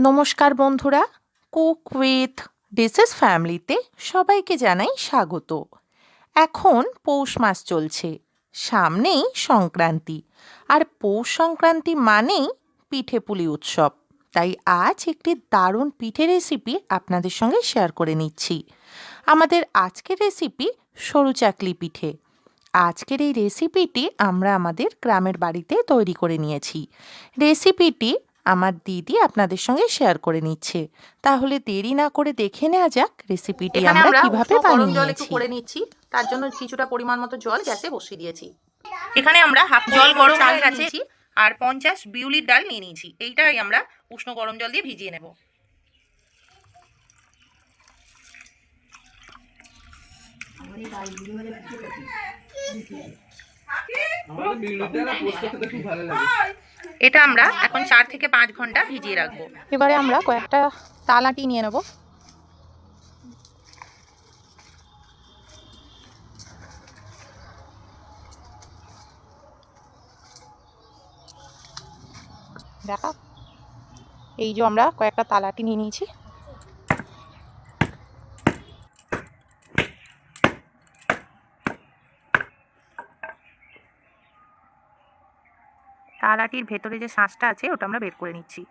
নমস্কার বন্ধুরা, cook with dishes ফ্যামিলিতে সবাইকে জানাই স্বাগত। এখন পৌষ মাস চলছে, সামনেই সংক্রান্তি। আর পৌষ সংক্রান্তি মানেই পিঠে পুলি উৎসব। তাই আজ একটি দারুণ পিঠে রেসিপি আপনাদের সঙ্গে শেয়ার করে নিচ্ছি। আমাদের আজকের রেসিপি সরু চাকলি পিঠে। আজকের এই রেসিপিটি আমরা আমাদের গ্রামের বাড়িতে তৈরি করে নিয়েছি। রেসিপিটি আমার দিদি আপনাদের সঙ্গে শেয়ার করে নিচ্ছে। তাহলে দেরি না করে দেখে নেওয়া যাক রেসিপিটি আমরা কীভাবে বানিয়ে জল একটু করে নিচ্ছি। তার জন্য কিছুটা পরিমাণ মতো জল গ্যাসে বসিয়ে দিয়েছি। এখানে আমরা হাফ জল গরম হয়ে গেছে। আর পঞ্চাশ বিউলির ডাল নিয়ে নিয়েছি। এইটাই আমরা উষ্ণ গরম জল দিয়ে ভিজিয়ে নেব। পোস্ত খেতে খুব ভালো লাগে। এটা আমরা এখন চার থেকে পাঁচ ঘণ্টা ভিজিয়ে রাখব। এবারে আমরা কয়েকটা তালাটি নিয়ে নেব। দেখা। এই যে আমরা কয়েকটা তালাটি নিয়ে নিয়েছি। তালাটির ভেতরে যে শাঁসটা আছে ওটা আমরা বের করে নিচ্ছি।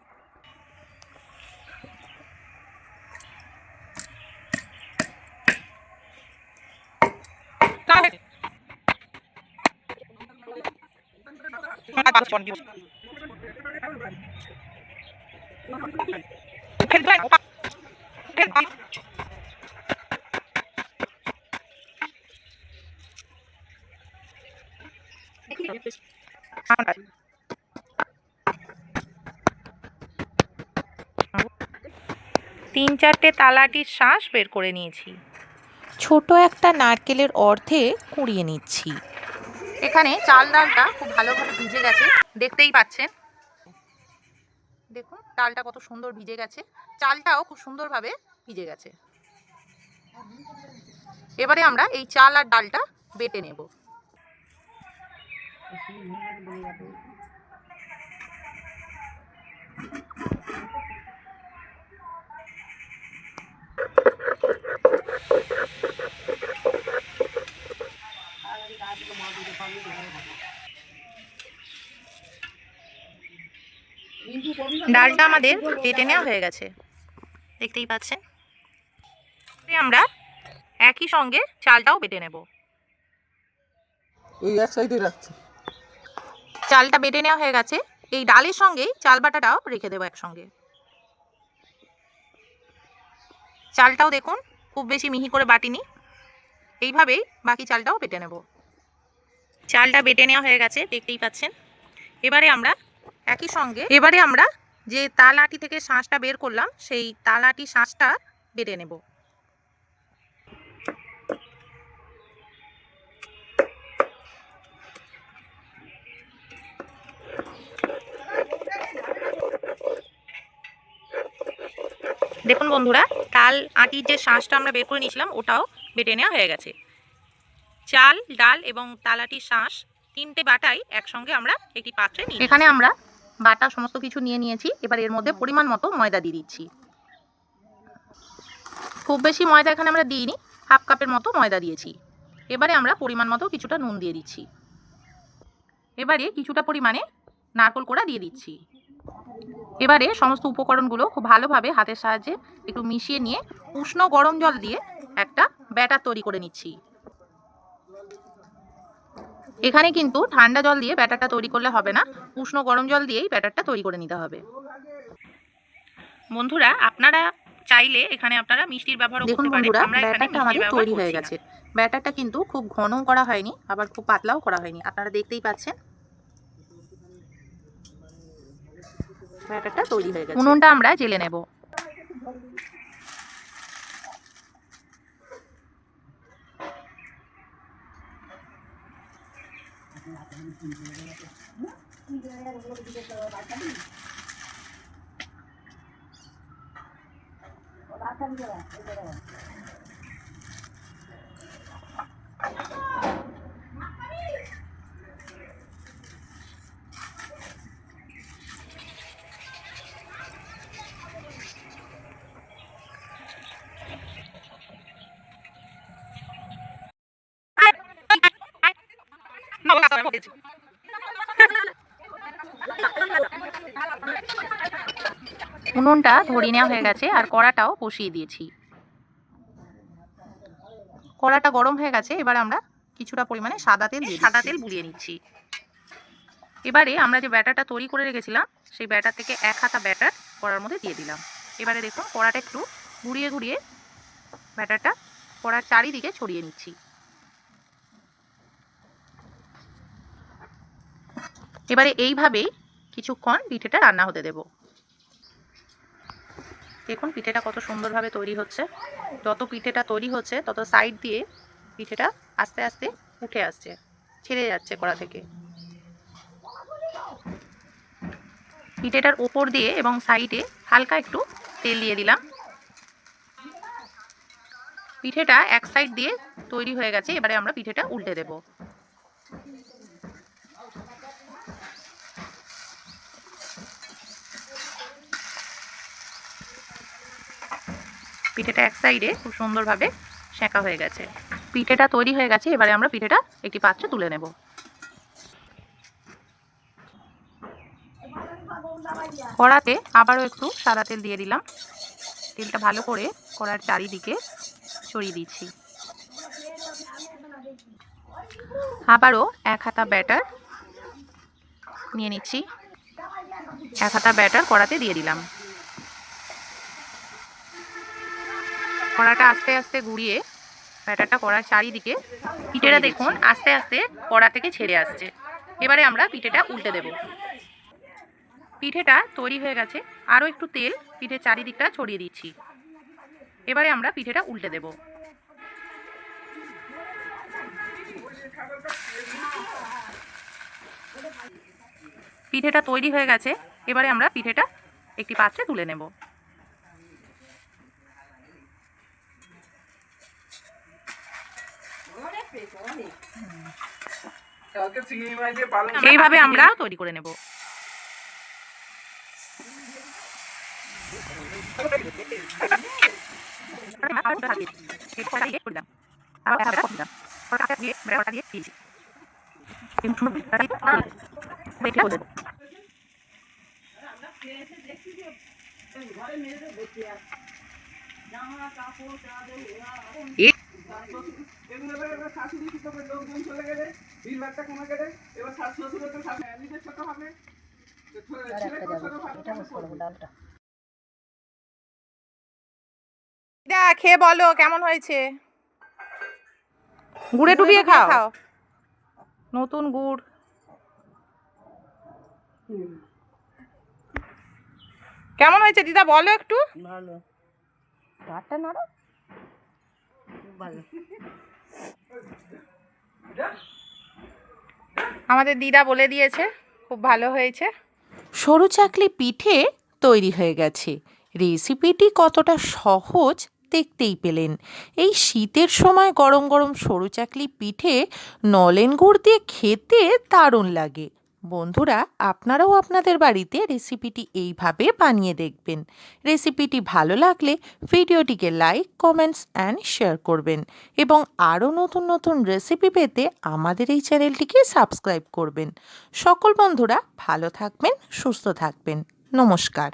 তিন চারটে তালাটির শ্বাস বের করে নিয়েছি। ছোট একটা নারকেলের অর্ধে কুড়িয়ে নিচ্ছি। এখানে চাল ডালটা খুব ভালোভাবে ভিজে গেছে। দেখতেই পাচ্ছেন। দেখুন ডালটা কত সুন্দর ভিজে গেছে। চালটাও খুব সুন্দরভাবে ভিজে গেছে। এবারে আমরা এই চাল আর ডালটা বেটে নেব। ডালটা আমাদের বেটে নেওয়া হয়ে গেছে। দেখতেই পাচ্ছেন? আমরা একই সঙ্গে চালটাও বেটে নেব। ওই এক সাইডে রাখছি। চালটা বেটে নেওয়া হয়ে গেছে। এই ডালের সঙ্গেই চাল বাটাটাও রেখে দেবো একসঙ্গে। চালটাও দেখুন খুব বেশি মিহি করে বাটিনি। এইভাবেই বাকি চালটাও বেটে নেব। চালটা বেটে নেওয়া হয়ে গেছে দেখতেই পাচ্ছেন? এবারে আমরা একই সঙ্গে এবারে আমরা যে তাল আটি থেকে শাঁসটা বের করলাম সেই তাল আটি শাঁসটা বেটে নেব। দেখুন বন্ধুরা তাল আটির যে শাঁসটা আমরা বের করে নিয়েছিলাম ওটাও বেটে নেওয়া হয়ে গেছে। চাল ডাল এবং তালাটির শাঁস তিনটে বাটাই একসঙ্গে আমরা একটি পাত্রে নিই এখানে আমরা বাটা সমস্ত কিছু নিয়ে নিয়েছি। এবার এর মধ্যে পরিমাণ মতো ময়দা দিয়ে দিচ্ছি। খুব বেশি ময়দা এখানে আমরা দিইনি হাফ কাপের মতো ময়দা দিয়েছি। এবারে আমরা পরিমাণ মতো কিছুটা নুন দিয়ে দিচ্ছি। এবারে কিছুটা পরিমাণে নারকোল কোড়া দিয়ে দিচ্ছি। এবারে সমস্ত উপকরণগুলো খুব ভালোভাবে হাতের সাহায্যে একটু মিশিয়ে নিয়ে উষ্ণ গরম জল দিয়ে একটা ব্যাটার তৈরি করে নিচ্ছি। এখানে কিন্তু ঠান্ডা জল দিয়ে ব্যাটারটা তৈরি করলে হবে না। উষ্ণ গরম জল দিয়েই ব্যাটারটা তৈরি করে নিতে হবে। বন্ধুরা আপনারা চাইলে এখানে আপনারা মিষ্টির ব্যবহার দেখুন বন্ধুরা ব্যাটারটা আমাদের তৈরি হয়ে গেছে। ব্যাটারটা কিন্তু খুব ঘনও করা হয়নি আবার খুব পাতলাও করা হয়নি। আপনারা দেখতেই পাচ্ছেন। ব্যাটারটা তৈরি হয়ে গেছে। উনুনটা আমরা জেলে নেব। বাচ্চা দিয়ে উনুনটা ধরিয়ে নেওয়া হয়ে গেছে আর কড়াটাও বসিয়ে দিয়েছি। কড়াটা গরম হয়ে গেছে এবার আমরা কিছুটা পরিমাণে সাদা তেল দিয়ে সাদা তেল বুলিয়ে নিচ্ছি। এবারে আমরা যে ব্যাটারটা তৈরি করে রেখেছিলাম সেই ব্যাটার থেকে এক হাতা ব্যাটার কড়ার মধ্যে দিয়ে দিলাম। এবারে দেখুন কড়াটা একটু ঘুরিয়ে ঘুরিয়ে ব্যাটারটা কড়ার চারিদিকে ছড়িয়ে নিচ্ছি। এবারে এইভাবেই কিছুক্ষণ পিঠেটা রান্না হতে দেব। দেখুন পিঠেটা কত সুন্দরভাবে তৈরি হচ্ছে। যত পিঠেটা তৈরি হচ্ছে, তত সাইড দিয়ে পিঠেটা আস্তে আস্তে উঠে আসছে, ছেড়ে যাচ্ছে কড়া থেকে। পিঠেটার ওপর দিয়ে এবং সাইডে হালকা একটু তেল দিয়ে দিলাম। পিঠেটা এক সাইড দিয়ে তৈরি হয়ে গেছে, এবারে আমরা পিঠেটা উল্টে দেব। পিঠেটা এক সাইডে খুব সুন্দরভাবে সেঁকা হয়ে গেছে। পিঠেটা তৈরি হয়ে গেছে, এবারে আমরা পিঠেটা একটি পাত্রে তুলে নেব। কড়াতে আবারও একটু সাদা তেল দিয়ে দিলাম। তেলটা ভালো করে কড়ার চারিদিকে ছড়িয়ে দিচ্ছি। আবারও এক হাতা ব্যাটার নিয়ে নিচ্ছি। এক হাতা ব্যাটার কড়াতে দিয়ে দিলাম। কড়াটা আস্তে আস্তে ঘুরিয়ে ব্যাটারটা কড়ার চারিদিকে পিঠেটা দেখুন, আস্তে আস্তে কড়া থেকে ছেড়ে আসছে। এবারে আমরা পিঠেটা উল্টে দেব। পিঠেটা তৈরি হয়ে গেছে। আরও একটু তেল পিঠের চারিদিকটা ছড়িয়ে দিচ্ছি। এবারে আমরা পিঠেটা উল্টে দেব। পিঠেটা তৈরি হয়ে গেছে। এবারে আমরা পিঠেটা একটি পাত্রে তুলে নেব। এইভাবে আমরা তৈরি করে নেব। এগুলো এবার শাশুড়ি কি তোকে লোকজন চলে গেলে তিন লাখ কমে গেলে এবার শাশু শ্বশুরের তো শাশু ছোট হবে তো ছো- ছেলে তো ছোট হবে দা খেয়ে বলো কেমন হয়েছে? গুড়ে টুবিয়ে খাও। নতুন গুড়। কেমন হয়েছে দিদা বলো একটু। ভালো। ভাতটা নাড়ো। ভালো। আমাদের দিদা বলে দিয়েছে খুব ভালো হয়েছে। সরু চাকলি পিঠে তৈরি হয়ে গেছে। রেসিপিটি কতটা সহজ দেখতেই পেলেন। এই শীতের সময় গরম গরম সরু চাকলি পিঠে নলেন গুড় দিয়ে খেতে দারুণ লাগে। বন্ধুরা, আপনারাও আপনাদের বাড়িতে রেসিপিটি এইভাবে বানিয়ে দেখবেন। রেসিপিটি ভালো লাগলে ভিডিওটিকে লাইক, কমেন্টস অ্যান্ড শেয়ার করবেন এবং আরও নতুন নতুন রেসিপি পেতে আমাদের এই চ্যানেলটিকে সাবস্ক্রাইব করবেন। সকল বন্ধুরা ভালো থাকবেন, সুস্থ থাকবেন। নমস্কার।